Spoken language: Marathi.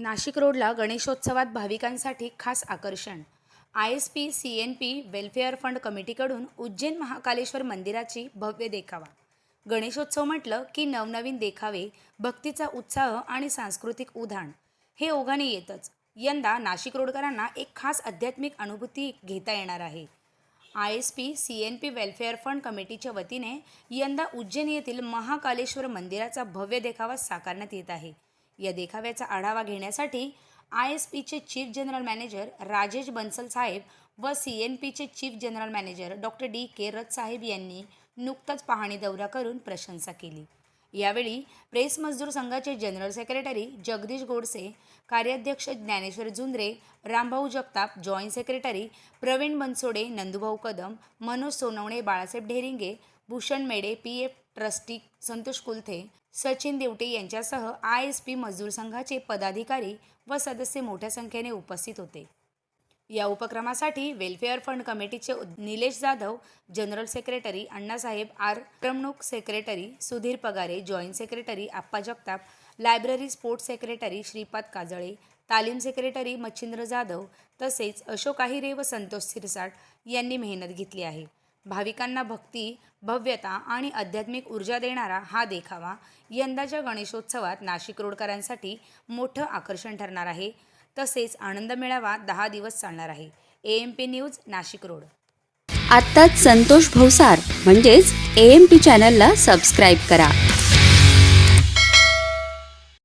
नाशिक रोडला गणेशोत्सवात भाविकांसाठी खास आकर्षण. I S P C N P welfare fund कमिटीकडून Ujjain Mahakaleshwar मंदिराची भव्य देखावा. गणेशोत्सव म्हटलं की नवनवीन देखावे भक्तीचा उत्साह आणि सांस्कृतिक उधाण. हे ओघाने येतच. यंदा नाशिक रोडकरांना एक खास आध्यात्मिक अनुभूती घेता येणार आहे. I S P C N P welfare fund कमिटीच्या वतीने यंदा उज्जैन येथील महाकालेश्वर मंदिराचा भव्य देखावा साकारण्यात येत आहे. या देखाव्याचा आढावा घेण्यासाठी आय एस पीचे chief general manager Rajesh Bansal साहेब व सी एन पीचे chief general manager doctor D K Rath साहेब यांनी नुकताच पाहणी दौरा करून प्रशंसा केली. यावेळी प्रेस मजदूर संघाचे जनरल सेक्रेटरी जगदीश गोडसे कार्याध्यक्ष Dnyaneshwar Jundre Rambhau Jagtap joint secretary Pravin Bansode Nandubhau Kadam Manoj Sonawane Balasaheb Dheringe Bhushan Mede P F trustee Santosh Kulthe Sachin Devte यांच्यासह आय एस पी मजदूर संघाचे पदाधिकारी व सदस्य मोठ्या संख्येने उपस्थित होते. या उपक्रमासाठी वेलफेअर फंड कमिटीचे उद- Nilesh Jadhav general secretary Annasaheb R. प्रमुख secretary Sudhir Pagare joint secretary Appa Jagtap library sports secretary Shripad Kajale तालीम सेक्रेटरी मच्छिंद्र जाधव तसेच अशोक आहिरे व संतोष सिरसाट यांनी मेहनत घेतली आहे. भाविकांना भक्ती भव्यता आणि आध्यात्मिक ऊर्जा देणारा हा देखावा यंदाच्या गणेशोत्सवात नाशिक रोडकरांसाठी मोठं आकर्षण ठरणार आहे. तसेच आनंद मेळावा दहा दिवस चालणार आहे. A M P news Nashik road. आत्ताच संतोष भवसार म्हणजेच ए एम पी चॅनलला सबस्क्राईब करा.